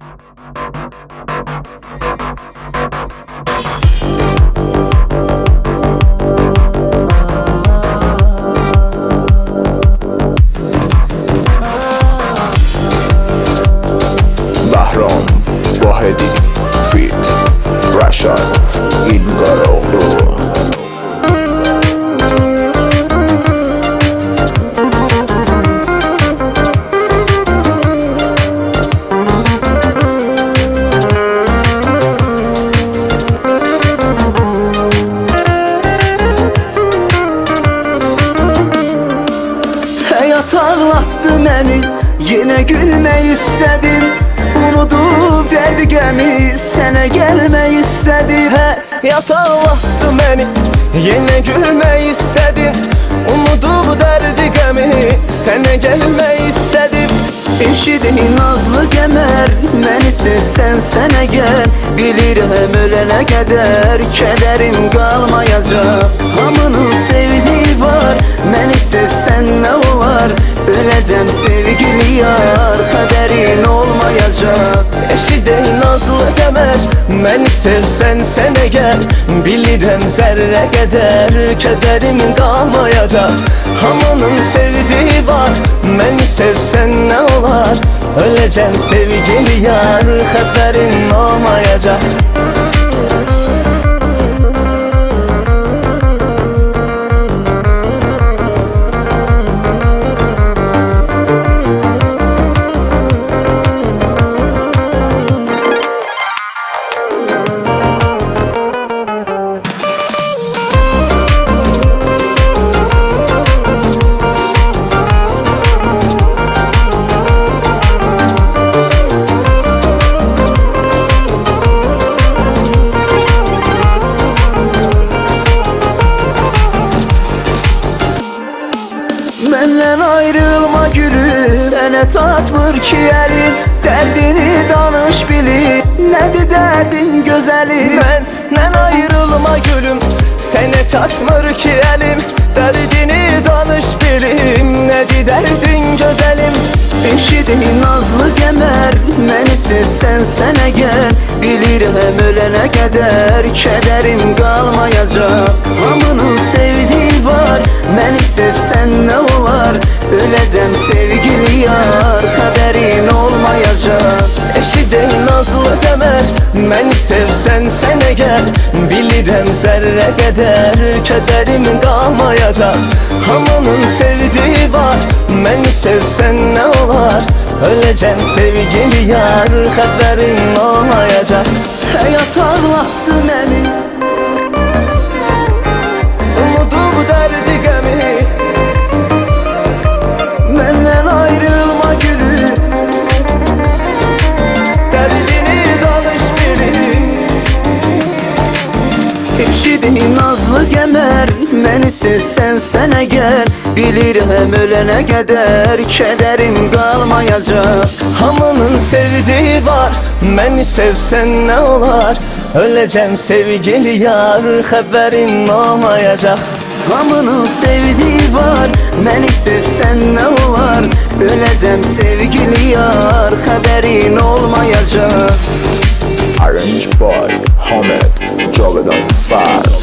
Thank you. Ağlattı beni Yine gülmeyi istedim. Unudum derdi gemi Sana gelmeyi istedim Hayat ağlattı beni Yine gülmeyi istedim. Umudu derdi gemi Sene gelmeyi istedim. Eşidin nazlı gemer Beni sevsen sene gel. Bilirim ölene kadar Kederim kalmayacak Beni sevsen sene gel. Bilirim zerre keder Kederim kalmayacak. Hamanın sevdiği var Beni sevsen ne olar? Öleceğim sevgili yar Haberin olmayacak ayrılma gülü. Sene tatmır ki elim Derdini danış bilin. Nedir derdin güzelim Benden ayrılma gülüm. Sene çatmır ki elim Derdini danış bilim Ne derdin güzelim? Eşidin nazlı gemer Beni sevsen sene gel Bilirim ölene kadar Kederim kalmayacak Öleceğim sevgili yar Kaderin olmayacak. Eşi değil nazlı kemer Beni sevsen sene gel Bilirim zerre keder Kederim kalmayacak. Hamanın sevdiği var Beni sevsen ne olar? Öleceğim sevgili yar Haberin olmayacak. Hayat ağlattı beni Eşidin nazlı gemer Beni sevsen sene gel Bilirim ölene kadar Kederim kalmayacak. Hamanın sevdiği var Beni sevsen ne olar? Öleceğim sevgili yar Haberin olmayacak. Hamının sevdiği var Beni sevsen ne olar? Öleceğim sevgili yar Haberin olmayacak. Arrange Boy Hamed Jogadan five.